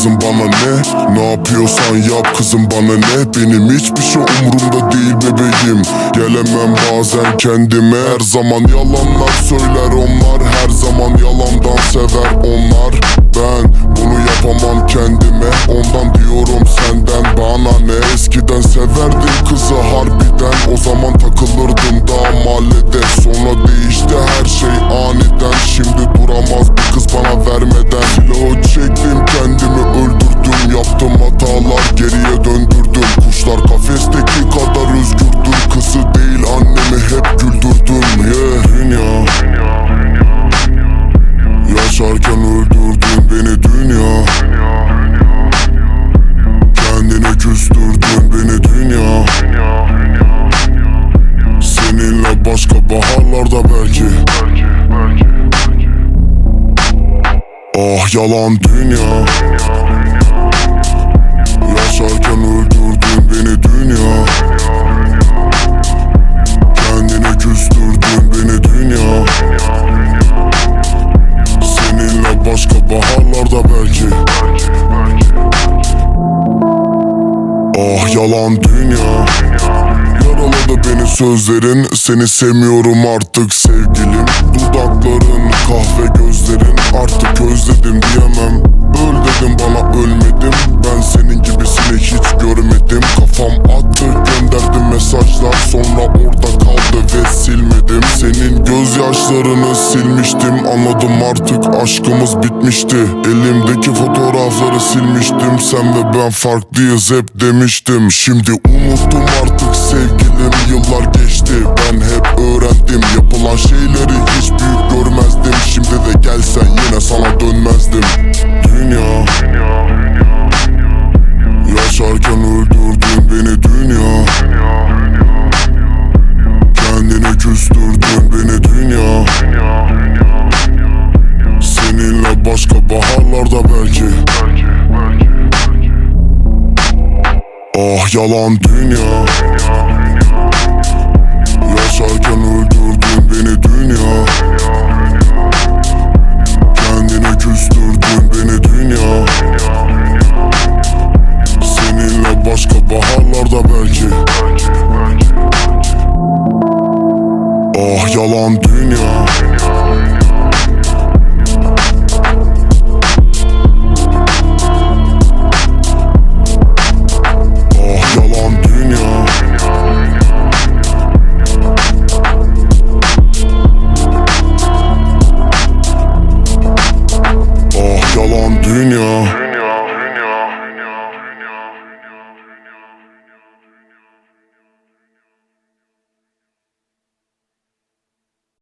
kızım bana ne? Ne yapıyorsan yap kızım bana ne? Benim hiçbir şey umurumda değil bebeğim. Gelemem bazen kendime. Her zaman yalanlar söyler onlar. Her zaman yalandan sever onlar. Ben bunu yapamam kendime. Ondan diyorum senden bana ne? Eskiden severdim kızı harbiden. O zaman takılırdım daha mahallede. Sonra değişti her geriye döndürdüm. Kuşlar kafesteki kadar özgürdür Kızı değil annemi hep güldürdüm. Yeah. Dünya Yaşarken öldürdün beni dünya Kendine küstürdün beni dünya Seninle başka baharlarda belki. Ah yalan dünya Yaşarken öldürdün beni dünya. Kendine küstürdün beni dünya. Seninle başka baharlarda belki. Ah yalan dünya. Yaraladı beni sözlerin. Seni sevmiyorum artık sevgilim. Dudakların kahve gözlerin. Artık özledim diyemem. Öl dedim bana ölmedim gözyaşlarını silmiştim Anladım artık aşkımız bitmişti. Elimdeki fotoğrafları silmiştim Sen ve ben farklıyız hep demiştim. Şimdi unuttum artık sevgilim Ah yalan dünya. Yaşarken öldürdün beni dünya. Kendine küstürdün beni dünya. Seninle başka baharlarda belki. Ah yalan dünya